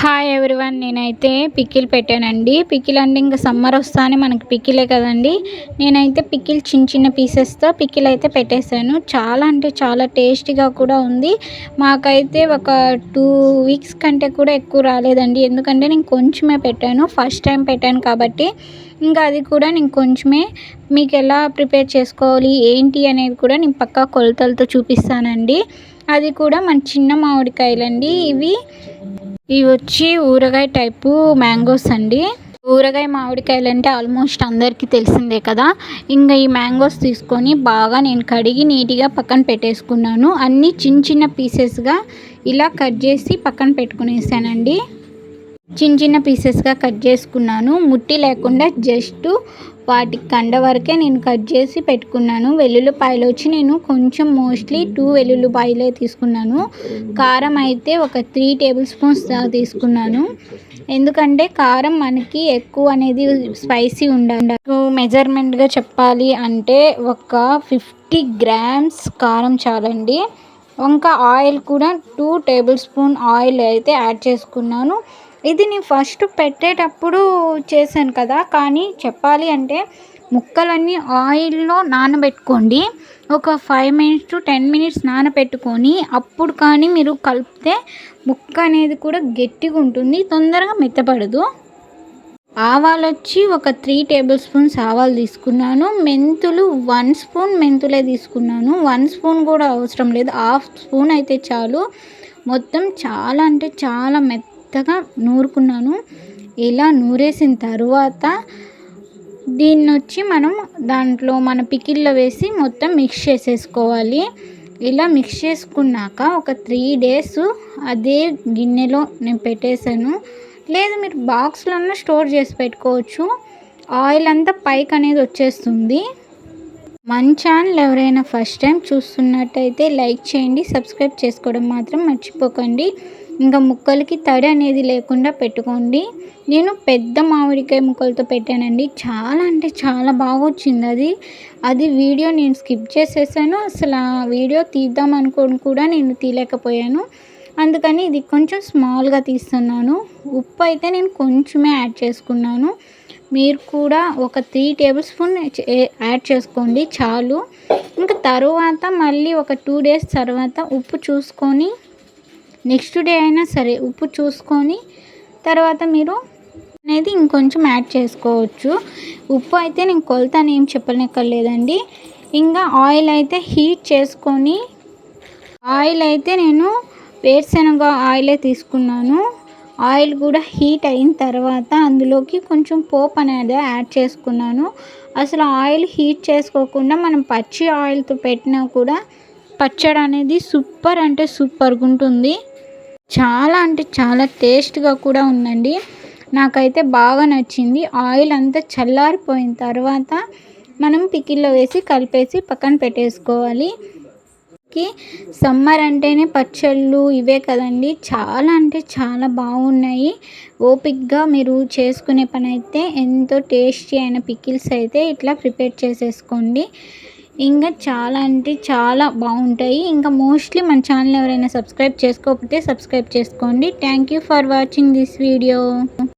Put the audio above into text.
Hi everyone నేనైతే pickle పెట్టానండి. Pickle అంటే ఇంకా సమ్మర్ వస్తానే మనకి పికిలే కదండి. నేనైతే పికిల్ చిన్న చిన్న పీసెస్తో పికిల్ అయితే పెట్టేశాను. చాలా అంటే చాలా టేస్టీగా కూడా ఉంది. మాకైతే ఒక టూ వీక్స్ కంటే కూడా ఎక్కువ రాలేదండి. ఎందుకంటే నేను కొంచెమే పెట్టాను. ఫస్ట్ టైం పెట్టాను కాబట్టి. ఇంకా అది కూడా నేను కొంచెమే మీకు ఎలా ప్రిపేర్ చేసుకోవాలి ఏంటి అనేది కూడా నేను పక్కా కొలతలతో చూపిస్తానండి. అది కూడా మన చిన్న మామిడికాయలండి ఇవి. ఇవి వచ్చి ఊరగాయ టైపు మ్యాంగోస్ అండి. ఊరగాయ మామిడికాయలు అంటే ఆల్మోస్ట్ అందరికీ తెలిసిందే కదా. ఇంకా ఈ మ్యాంగోస్ తీసుకొని బాగా నేను కడిగి నీట్గా పక్కన పెట్టేసుకున్నాను. అన్నీ చిన్న చిన్న పీసెస్గా ఇలా కట్ చేసి పక్కన పెట్టుకునేసానండి. చిన్న చిన్న పీసెస్గా కట్ చేసుకున్నాను. ముట్టి లేకుండా జస్ట్ వాటి కండ వరకే నేను కట్ చేసి పెట్టుకున్నాను. వెల్లుల్లిపాయలు వచ్చి నేను కొంచెం మోస్ట్లీ టూ వెల్లుల్లిపాయలే తీసుకున్నాను. కారం అయితే ఒక త్రీ టేబుల్ స్పూన్స్ తీసుకున్నాను. ఎందుకంటే కారం మనకి ఎక్కువ అనేది స్పైసీ ఉండాలి మెజర్మెంట్గా చెప్పాలి అంటే ఒక ఫిఫ్టీ గ్రామ్స్ కారం చాలండి. ఇంకా ఆయిల్ కూడా టూ టేబుల్ స్పూన్ ఆయిల్ అయితే యాడ్ చేసుకున్నాను. ఇది నేను ఫస్ట్ పెట్టేటప్పుడు చేశాను కదా కానీ చెప్పాలి అంటే ముక్కలన్నీ ఆయిల్లో నానబెట్టుకోండి. ఒక five minutes to ten minutes నానబెట్టుకొని అప్పుడు కానీ మీరు కలిపితే ముక్క అనేది కూడా గట్టిగా ఉంటుంది తొందరగా మెత్తపడదు. ఆవాలు వచ్చి ఒక త్రీ టేబుల్ స్పూన్స్ ఆవాలు తీసుకున్నాను. మెంతులు వన్ స్పూన్ మెంతులే తీసుకున్నాను. వన్ స్పూన్ కూడా అవసరం లేదు హాఫ్ స్పూన్ అయితే చాలు. మొత్తం చాలా అంటే చాలా మెత్త మెత్తగా నూరుకున్నాను. ఇలా నూరేసిన తర్వాత దీన్ని వచ్చి మనం దాంట్లో మన పికిల్లో వేసి మొత్తం మిక్స్ చేసేసుకోవాలి. ఇలా మిక్స్ చేసుకున్నాక ఒక త్రీ డేస్ అదే గిన్నెలో నేను పెట్టేశాను. లేదు మీరు బాక్స్లోనే స్టోర్ చేసి పెట్టుకోవచ్చు. ఆయిల్ అంతా పైకి అనేది వచ్చేస్తుంది. మన ఛానల్ ఎవరైనా ఫస్ట్ టైం చూస్తున్నట్టయితే లైక్ చేయండి సబ్స్క్రైబ్ చేసుకోవడం మాత్రం మర్చిపోకండి. ఇంకా ముక్కలకి తడి అనేది లేకుండా పెట్టుకోండి. నేను పెద్ద మామిడికాయ ముక్కలతో పెట్టానండి. చాలా అంటే చాలా బాగా వచ్చింది అది. అది వీడియో నేను స్కిప్ చేసేసాను. అసలు ఆ వీడియో తీద్దాం అనుకోని కూడా నేను తీయలేకపోయాను. అందుకని ఇది కొంచెం స్మాల్గా తీస్తున్నాను. ఉప్పు అయితే నేను కొంచెమే యాడ్ చేసుకున్నాను. మీరు కూడా ఒక త్రీ టేబుల్ స్పూన్ యాడ్ చేసుకోండి చాలు. ఇంకా తర్వాత మళ్ళీ ఒక టూ డేస్ తర్వాత ఉప్పు చూసుకొని నెక్స్ట్ డే అయినా సరే ఉప్పు చూసుకొని తర్వాత మీరు అనేది ఇంకొంచెం యాడ్ చేసుకోవచ్చు. ఉప్పు అయితే నేను కొలత ఏం చెప్పనక్కర్లేదండి. ఇంకా ఆయిల్ అయితే హీట్ చేసుకొని ఆయిల్ అయితే నేను వేరుశనగ ఆయిలే తీసుకున్నాను. ఆయిల్ కూడా హీట్ అయిన తర్వాత అందులోకి కొంచెం పోప్ అనేది యాడ్ చేసుకున్నాను. అసలు ఆయిల్ హీట్ చేసుకోకుండా మనం పచ్చి ఆయిల్తో పెట్టినా కూడా పచ్చడి అనేది సూపర్ అంటే సూపర్గా ఉంటుంది. చాలా అంటే చాలా టేస్ట్గా కూడా ఉందండి. నాకైతే బాగా నచ్చింది. ఆయిల్ అంతా చల్లారిపోయిన తర్వాత మనం పికిల్లో వేసి కలిపేసి పక్కన పెట్టేసుకోవాలి. సమ్మర్ అంటేనే పచ్చళ్ళు ఇవే కదండి. చాలా అంటే చాలా బాగున్నాయి. ఓపిక్గా మీరు చేసుకునే పని అయితే ఎంతో టేస్టీ అయిన పికిల్స్ అయితే ఇట్లా ప్రిపేర్ చేసేసుకోండి. ఇంకా చాలా అంటే చాలా బాగుంటాయి. ఇంకా మోస్ట్లీ మన ఛానల్ ఎవరైనా సబ్స్క్రైబ్ చేసుకోకపోతే సబ్స్క్రైబ్ చేసుకోండి. Thank you for watching this video.